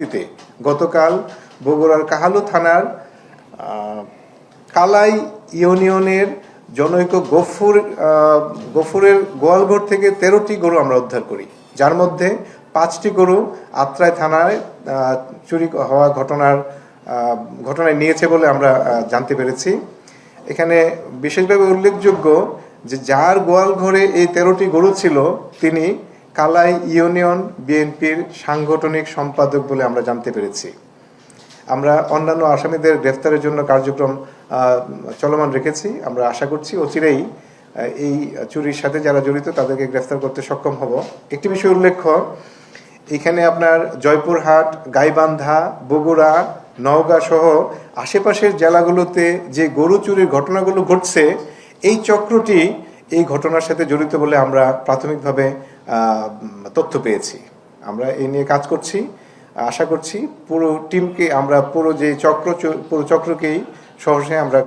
তে। গতকাল বগুড়ার কাহালু থানার কালাই ইউনিয়নের জনৈক গফুর গফুরের গোয়ালঘর থেকে তেরোটি গরু আমরা উদ্ধার করি। যার মধ্যে পাঁচটি গরু আত্রায় থানায় চুরি হওয়া ঘটনার ঘটনায় নিয়েছে বলে আমরা জানতে পেরেছি। এখানে বিশেষভাবে উল্লেখযোগ্য যে যার গোয়াল ঘরে এই তেরোটি গরু ছিল, তিনি কালাই ইউনিয়ন বিএনপির সাংগঠনিক সম্পাদক বলে আমরা জানতে পেরেছি। আমরা অন্যান্য আসামিদের গ্রেফতারের জন্য কার্যক্রম চলমান রেখেছি। আমরা আশা করছি অচিরেই এই চুরির সাথে যারা জড়িত তাদেরকে গ্রেফতার করতে সক্ষম হব। একটি বিষয় উল্লেখ্য, এখানে আপনার জয়পুরহাট, গাইবান্ধা, বগুড়া, নওগাঁ সহ আশেপাশের জেলাগুলোতে যে গরু চুরির ঘটনাগুলো ঘটছে, এই চক্রটি এই ঘটনার সাথে জড়িত বলে আমরা প্রাথমিকভাবে তথ্য পেয়েছি। আমরা এ নিয়ে কাজ করছি। আশা করছি পুরো টিমকে আমরা পুরো যে চক্র পুরো চক্রকেই সহসে আমরা